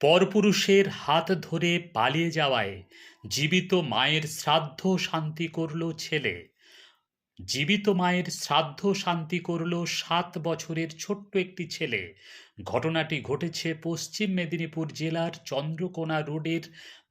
পরপুরুষের হাত ধরে পালিয়ে যাওয়ায় জীবিত মায়ের শ্রাদ্ধ শান্তি করল ছেলে। জীবিত মায়ের শ্রাদ্ধ শান্তি করল সাত বছরের ছোট্ট একটি ছেলে। ঘটনাটি ঘটেছে পশ্চিম মেদিনীপুর জেলার চন্দ্রকোনা রোডের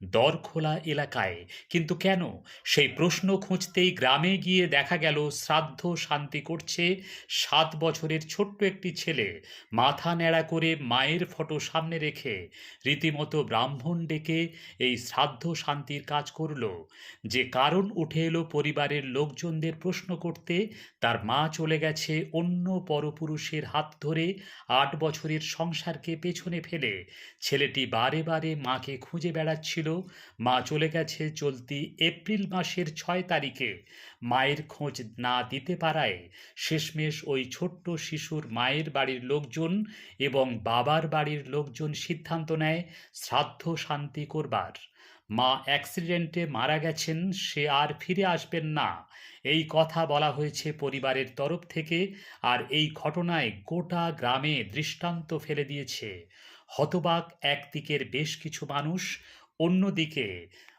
দরখোলা এলাকায়। কিন্তু কেন? সেই প্রশ্ন খুঁজতেই গ্রামে গিয়ে দেখা গেল, শ্রাদ্ধ শান্তি করছে সাত বছরের ছোট্ট একটি ছেলে। মাথা ন্যাড়া করে মায়ের ফটো সামনে রেখে রীতিমতো ব্রাহ্মণ ডেকে এই শ্রাদ্ধ শান্তির কাজ করল। যে কারণ উঠে এলো পরিবারের লোকজনদের প্রশ্ন করতে। তার মা চলে গেছে অন্য পরপুরুষের হাত ধরে। আট বছরের সংসারকে পেছনে ফেলে। ছেলেটি বারে বারে মাকে খুঁজে বেড়াচ্ছিল। মা চলে গেছে চলতি এপ্রিল মাসের ছয় তারিখে। মায়ের খোঁজ না দিতে পারায় শেষমেশ ওই ছোট্ট শিশুর মায়ের বাড়ির লোকজন এবং বাবার বাড়ির লোকজন সিদ্ধান্ত নেয় শ্রাদ্ধ শান্তি করবার। মা অ্যাক্সিডেন্টে মারা গেছেন, সে আর ফিরে আসবেন না। এই কথা বলা হয়েছে পরিবারের তরফ থেকে আর এই ঘটনায় গোটা গ্রামে দৃষ্টান্ত ফেলে দিয়েছে। হতবাক একদিকের বেশ কিছু মানুষ, অন্যদিকে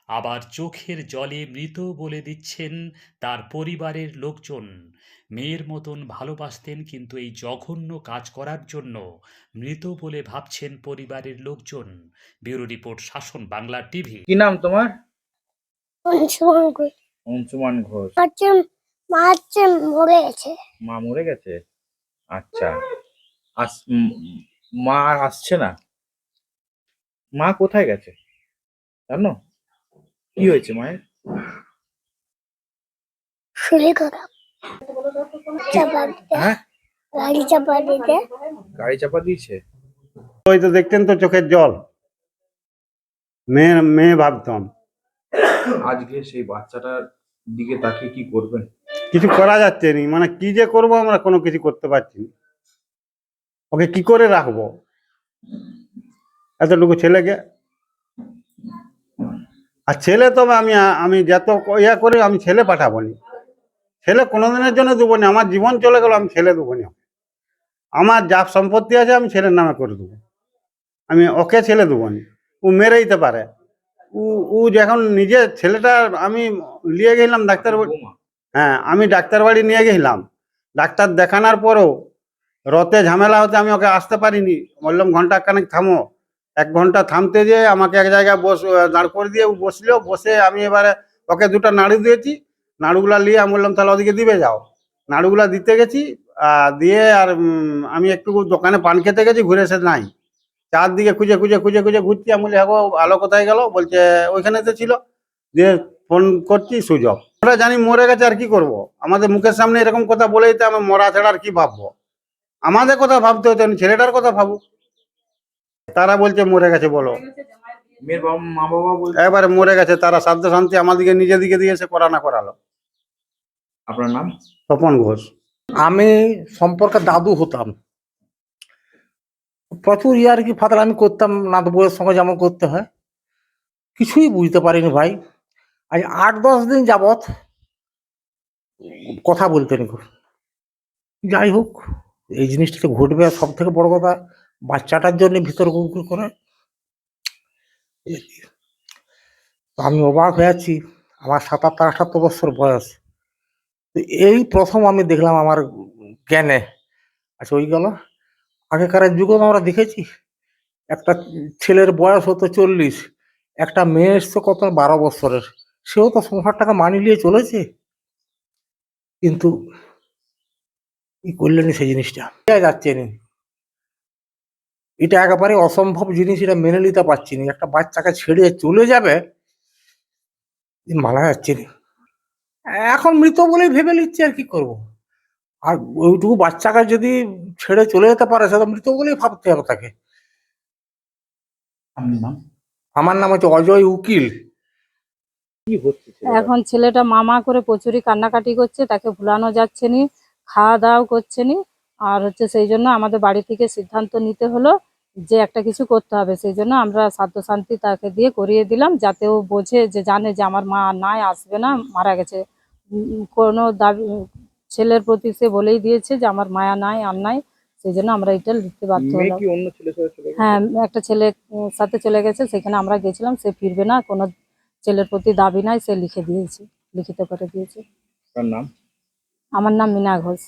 আবার চোখের জলে মৃত বলে দিচ্ছেন তার পরিবারের লোকজন। মেয়ের মতন ভালোবাসতেন কিন্তু এই জঘন্য কাজ করার জন্য মৃত বলে ভাবছেন পরিবারের লোকজন। ব্যুরো রিপোর্ট শাসন বাংলা টিভি। কি নাম তোমার? অংশগ্রহণ করি অংশুমান ঘোষ। হচ্ছে মা হচ্ছে মরে গেছে। মা মরে গেছে? আচ্ছা। আস উম, মা আর আসছে না? মা কোথায় গেছে? জানো? কি হয়েছে মায়ের? শরীর খারাপ চাপা দিতে। হ্যাঁ? গাড়ি চাপা দিতে। গাড়ি চাপা দিয়েছে? ওই তো দেখতেন তো চোখের জল। মেয়ে মেয়ে ভাবতাম। আজকে সেই বাচ্চাটার দিকে তাকিয়ে কি করবেন? কিছু করা যাচ্ছে না। মানে কি যে করব আমরা কোনো কিছু করতে পারছি না। ওকে কি করে রাখব? এতটুকু ছেলেকে আর ছেলে তো আমি আমি যত ইয়া করি আমি ছেলে পাঠাবো নি। ছেলে কোনোদিনের জন্য দেবো না আমার জীবন চলে গেল আমি ছেলে দেবো না। আমার যা সম্পত্তি আছে আমি ছেলের নামে করে দেবো। আমি ওকে ছেলে দেবো না। ও মেরে দিতে পারে। ও ও যখন নিজে ছেলেটা আমি নিয়ে গেলাম ডাক্তার বাড়ি- হ্যাঁ আমি ডাক্তার বাড়ি নিয়ে গেছিলাম ডাক্তার দেখানোর পরও রতে ঝামেলা হতে আমি ওকে আসতে পারিনি। বললাম ঘণ্টা খানেক থামো। এক ঘণ্টা থামতে যেয়ে আমাকে এক জায়গায় বস দাঁড় করে দিয়ে বসল, বসে আমি এবারে ওকে দুটো নাড়ু দিয়েছি। নাড়ুগুলা নিয়ে আমি বললাম, তাহলে ওদিকে দিবে, যাও। নাড়ুগুলা দিতে গেছি দিয়ে আর আমি একটু দোকানে পান খেতে গেছি, ঘুরে এসে নাই। চারদিকে খুঁজে খুঁজে খুঁজে খুঁজে ঘুরছি, আমি বলি হ্যাঁ আলো কোথায় গেল? বলছে ওইখানে তো ছিল। দিয়ে ফোন করছি সুযোগ আমরা জানি মরে গেছে, আর কি করব। আমাদের মুখের সামনে এরকম কথা বলেই তো আমি মরা ছাড়া আর কি ভাববো? আমাদের কথা ভাবতে হতো, ছেলেটার কথা ভাবুক। তারা বলছে মরে গেছে বলো। মেয়ের বাবা মা বাবা বলছে? একবারে মরে গেছে তারা সাধ্য শান্তি আমাদেরকে নিজে দিকে দিয়েছে করা না করালো। আপনার নাম? তপন ঘোষ। আমি সম্পর্কে দাদু হতাম। প্রচুর ইয়ার কি ফাতাল আমি করতাম নাত বউয়ের সঙ্গে যেমন করতে হয়। কিছুই বুঝতে পারিনি ভাই। আজ আট দশ দিন যাবত কথা বলতে নি যাই হোক এই জিনিসটা তো ঘটবে সব থেকে বড় কথা বাচ্চাটার জন্য ভিতর গুড়গুড় করে। আমি অবাক হয়ে আছি, আমার সাতাত্তর আটাত্তর বছর বয়স। এই প্রথম আমি দেখলাম আমার জ্ঞানে। আচ্ছা ওই গেল। আগেকার যুগও আমরা দেখেছি, একটা ছেলের বয়স হতো চল্লিশ, একটা মেয়ে এসছে কত বারো বছরের। সেও তো সংসারটাকে মানিয়ে নিয়ে চলেছে। কিন্তু ই করলেন সেই জিনিসটা? যাচ্ছে না এটা একেবারে অসম্ভব জিনিস এটা মেনে নিতে পারছি না। একটা বাচ্চাকে ছেড়ে চলে যাবে মানা যাচ্ছে না। এখন মৃত বলেই ভেবে নিচ্ছে আর কি করব। আর ওইটুকু বাচ্চাকে যদি ছেড়ে চলে যেতে পারে সেটা মৃত বলেই ভাবতে হবে তাকে। আমার নাম হচ্ছে অজয় উকিল। কি হচ্ছে এখন ছেলেটা মামা করে প্রচুরই কান্নাকাটি করছে তাকে ভুলানো যাচ্ছে নি খাওয়া দাওয়াও করছে নি আর হচ্ছে সেই জন্য আমাদের বাড়ি থেকে সিদ্ধান্ত নিতে হলো। যে একটা কিছু করতে হবে সেই জন্য আমরা সাধ্য শান্তি তাকে দিয়ে করিয়ে দিলাম যাতে ও বোঝে যে জানে যে আমার মা নাই আসবে না মারা গেছে। কোনো দাবি ছেলের প্রতি সে বলেই দিয়েছে যে আমার মায়া নাই আর নাই সেই জন্য আমরা এটা লিখতে বাধ্য হলাম? হ্যাঁ একটা ছেলে সাথে চলে গেছে সেখানে আমরা গেছিলাম সে ফিরবে না কোনো ছেলের প্রতি দাবি নাই সে লিখে দিয়েছে লিখিত করে দিয়েছে। নাম? আমার নাম মিনা ঘোষ।